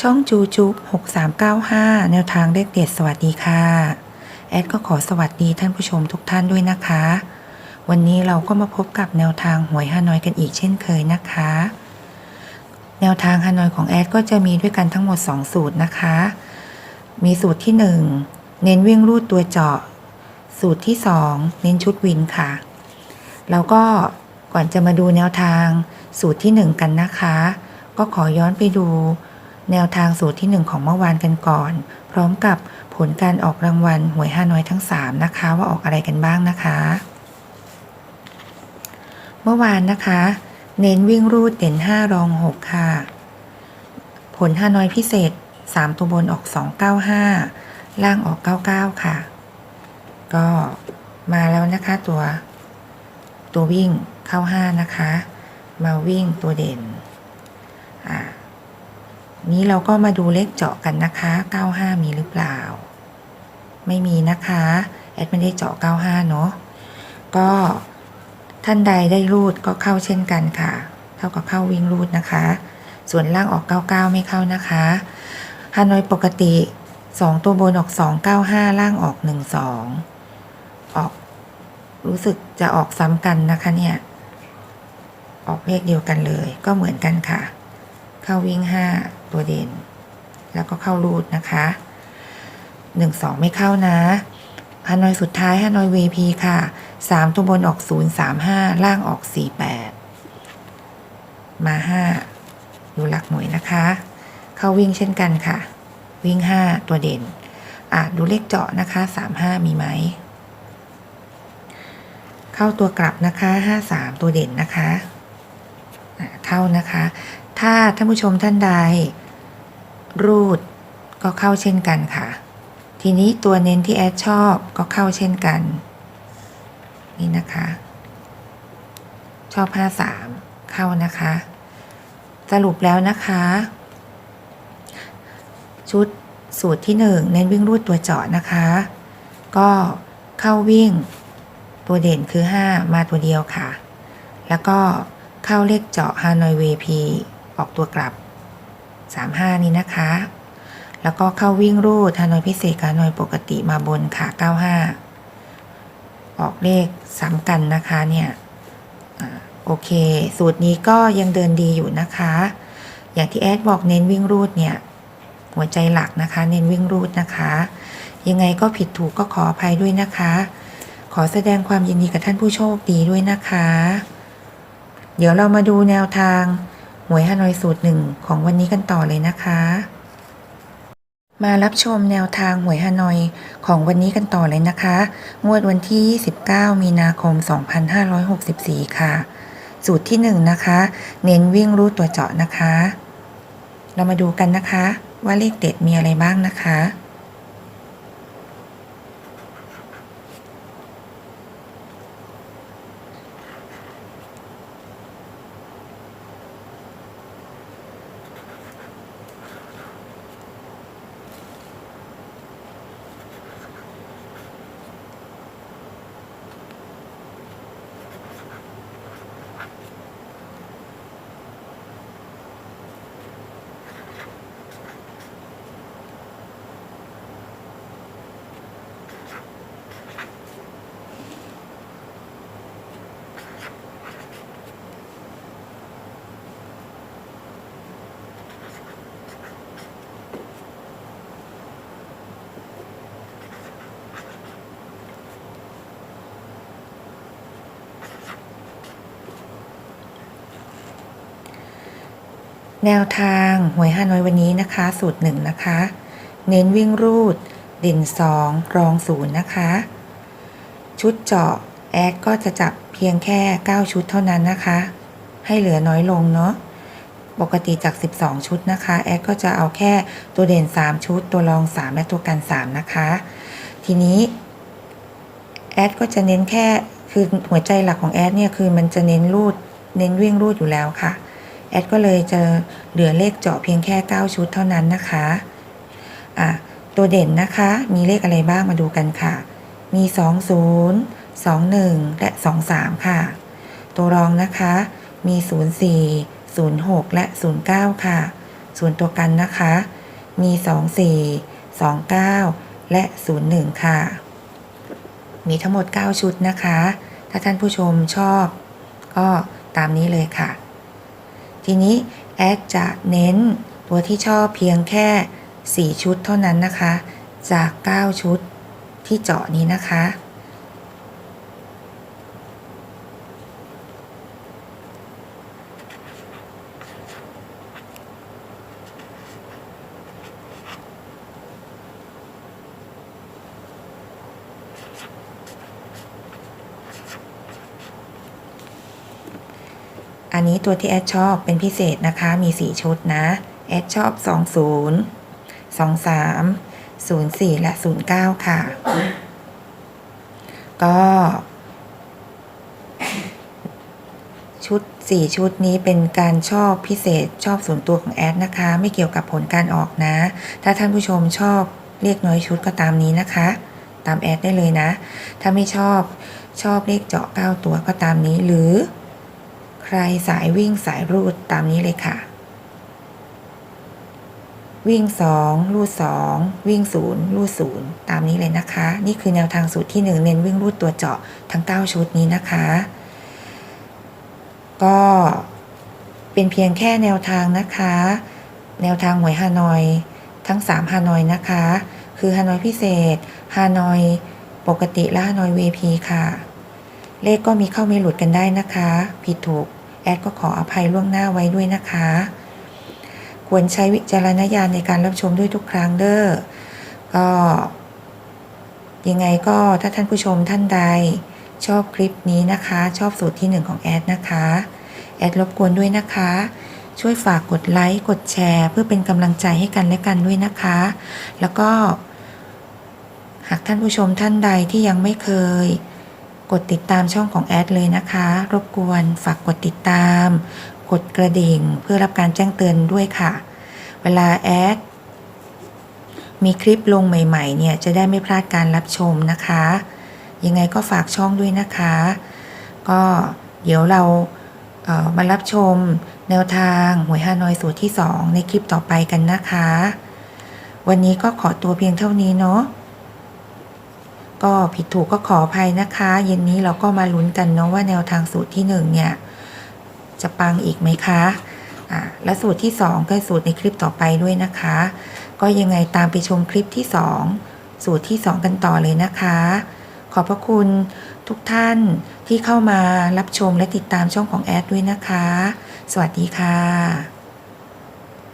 ช่องจูจุบ6395 แนวทางเลขเด็ดสวัสดีค่ะ แอดก็ขอสวัสดีท่านผู้ชมทุกท่านด้วยนะคะ วันนี้เราก็มาพบกับแนวทางหวยฮานอยกันอีกเช่นเคยนะคะ แนวทางฮานอยของแอดก็จะมีด้วยกันทั้งหมด 2 สูตรนะคะ มีสูตรที่ 1 เน้นวิ่งรูดตัวเจาะ สูตรที่ 2 เน้นชุดวินค่ะ แล้วก็ก่อนจะมาดูแนวทางสูตรที่ 1 กันนะคะ ก็ขอย้อนไปดู แนวทางสูตรที่ 1 ของเมื่อวานกันก่อน พร้อมกับผลการออกรางวัลหวยฮานอยทั้ง 3 นะคะ ว่าออกอะไรกันบ้างนะคะ เมื่อวานนะคะ เน้นวิ่งรูดเด่น 5 รอง 6 ค่ะ ผลฮานอยพิเศษ 3 ตัวบนออก 295 ล่างออก 99 ค่ะ ก็มาแล้วนะคะตัว ตัววิ่งเข้า 5 นะคะ มาวิ่งตัวเด่น นี้เราก็มาดูเลขเจาะกันนะคะ 95 มีหรือเปล่า ไม่มีนะคะ แอดไม่ได้เจาะ 95 เนาะ ก็ท่านใดได้รูดก็เข้าเช่นกันค่ะ เท่ากับเข้าวิ่งรูดนะคะ ส่วนล่างออก 99 ไม่เข้านะคะฮานอยปกติ 2 ตัวบนออก 295 ล่างออก 12 ออก รู้สึกจะออกซ้ำกันนะคะเนี่ย ออกเลขเดียวกันเลย ก็เหมือนกันค่ะ เข้าวิ่ง 5 ตัวเด่น แล้วก็เข้ารูดนะคะ1 2ไม่เข้านะฮานอยสุดท้ายฮานอย VP ค่ะ3ตัวบนออก0 3 5ล่างออก48มา5อยู่หลักหน่วยนะคะ เข้าวิ่งเช่นกันค่ะ วิ่ง5ตัวเด่น อะ ดูเลขเจาะนะคะ35มีไหม เข้าตัวกลับนะคะ53ตัวเด่นนะคะอะเข้านะคะ ถ้าท่านผู้ชมท่านใด รูดก็เข้าเช่นกันค่ะ ทีนี้ตัวเน้นที่แอดชอบก็เข้าเช่นกัน นี่นะคะ ชอบ 53 เข้านะคะ สรุปแล้วนะคะ ชุดสูตรที่ 1 เน้นวิ่งรูดตัวเจาะนะคะ ก็เข้าวิ่งตัวเด่นคือ 5 มาตัวเดียวค่ะ แล้วก็เข้าเลขเจาะฮานอย VP ออกตัวกลับ 35 นี้นะคะ แล้วก็เข้าวิ่งรูดฮานอยพิเศษกับฮานอยปกติมาบนค่ะ 95 ออกเลขซ้ำกันนะคะเนี่ยอโอเค สูตรนี้ก็ยังเดินดีอยู่นะคะ อย่างที่แอดบอกเน้นวิ่งรูดเนี่ยหัวใจหลักนะคะ เน้นวิ่งรูดนะคะ ยังไงก็ผิดถูกก็ขออภัยด้วยนะคะ ขอแสดงความยินดีกับท่านผู้โชคดีด้วยนะคะ เดี๋ยวเรามาดูแนวทาง วยฮานอยสูตรหนึ่งของวันนี้กันต่อเลยนะคะ มารับชมแนวทางหวยฮานอยของวันนี้กันต่อเลยนะคะ งวดวันที่ 29 มีนาคม 2564 ค่ะ สูตรที่ 1 นะคะ เน้นวิ่งรูดตัวเจาะนะคะ เรามาดูกันนะคะว่าเลขเด็ดมีอะไรบ้างนะคะ แนวทางหวยฮานอยวันนี้นะคะ สูตรหนึ่งนะคะ เน้นวิ่งรูด เด่นสองรองศูนย์นะคะ ชุดเจาะแอดก็จะจับเพียงแค่ 9 ชุดเท่านั้นนะคะ ให้เหลือน้อยลงเนาะปกติจาก 12 ชุดนะคะ แอดก็จะเอาแค่ตัวเด่น 3 ชุด ตัวรอง 3 และตัวกัน 3 นะคะ ทีนี้ แอดก็จะเน้นแค่คือหัวใจหลักของแอดเนี่ยคือมันจะเน้นรูด เน้นวิ่งรูดอยู่แล้วค่ะ แอดก็เลยจะเหลือเลขเจาะเพียงแค่ 9 ชุดเท่านั้นนะคะอะตัวเด่นนะคะมีเลขอะไรบ้างมาดูกันค่ะ มี 20 21 และ 23 ค่ะ ตัวรองนะคะมี 04 06 และ 09 ค่ะ ส่วนตัวกันนะคะ มี 24 29 และ 01 ค่ะ มีทั้งหมด 9 ชุดนะคะ ถ้าท่านผู้ชมชอบ ก็ตามนี้เลยค่ะ ทีนี้แอดจะเน้นตัวที่ชอบเพียงแค่ 4 ชุดเท่านั้นนะคะ จาก 9 ชุดที่เจาะนี้นะคะ นี้ตัวที่แอดชอบเป็นพิเศษนะคะ มี 4 ชุดนะ แอดชอบ 20 23 04 และ 09 ค่ะ ก็ ชุด 4 ชุดนี้เป็นการชอบพิเศษชอบส่วนตัวของแอดนะคะ ไม่เกี่ยวกับผลการออกนะ ถ้าท่านผู้ชมชอบเลขน้อยชุดก็ตามนี้นะคะ ตามแอดได้เลยนะ ถ้าไม่ชอบชอบเลขเจาะ 9 ตัวก็ตามนี้หรือ รสายวิ่งสายรูดตามนี้เลยค่ะ วิ่ง 2 รูด 2 วิ่ง 0 รูด 0 ตามนี้เลยนะคะ นี่คือแนวทางสูตรที่ 1 เน้นวิ่งรูดตัวเจาะทั้ง 9 ชุดนี้นะคะ ก็เป็นเพียงแค่แนวทางนะคะ แนวทางหวยฮานอย ทั้ง 3ฮานอยนะคะ คือฮานอยพิเศษฮานอยปกติและฮานอย VIP ค่ะเลขก็มีเข้ามีหลุดกันได้นะคะ ผิดถูก แอดก็ขออภัยล่วงหน้าไว้ด้วยนะคะ ควรใช้วิจารณญาณในการรับชมด้วยทุกครั้งเด้อก็ยังไงก็ถ้าท่านผู้ชมท่านใดชอบคลิปนี้นะคะ ชอบสูตรที่ 1 ของแอดนะคะ แอดรบกวนด้วยนะคะ ช่วยฝากกดไลค์ กดแชร์ เพื่อเป็นกำลังใจให้กันและกันด้วยนะคะ แล้วก็ หากท่านผู้ชมท่านใดที่ยังไม่เคย กดติดตามช่องของแอดเลยนะคะ รบกวนฝากกดติดตาม กดกระดิ่งเพื่อรับการแจ้งเตือนด้วยค่ะ เวลาแอดมีคลิปลงใหม่ๆ เนี่ยจะได้ไม่พลาดการรับชมนะคะ ยังไงก็ฝากช่องด้วยนะคะ ก็เดี๋ยวเราเอ่อมารับชมแนวทางหวยฮานอยสูตรที่ 2 ในคลิปต่อไปกันนะคะ วันนี้ก็ขอตัวเพียงเท่านี้เนาะ ก็ผิดถูกก็ขออภัยนะคะ เย็นนี้เราก็มาลุ้นกันเนาะว่าแนวทางสูตรที่1เนี่ยจะปังอีกไหมคะอ่าและสูตรที่ 2 ก็สูตรในคลิปต่อไปด้วยนะคะ ก็ยังไงตามไปชมคลิปที่ 2 สูตรที่ 2 กันต่อเลยนะคะ ขอบพระคุณทุกท่านที่เข้ามารับชมและติดตามช่องของแอดด้วยนะคะ สวัสดีค่ะ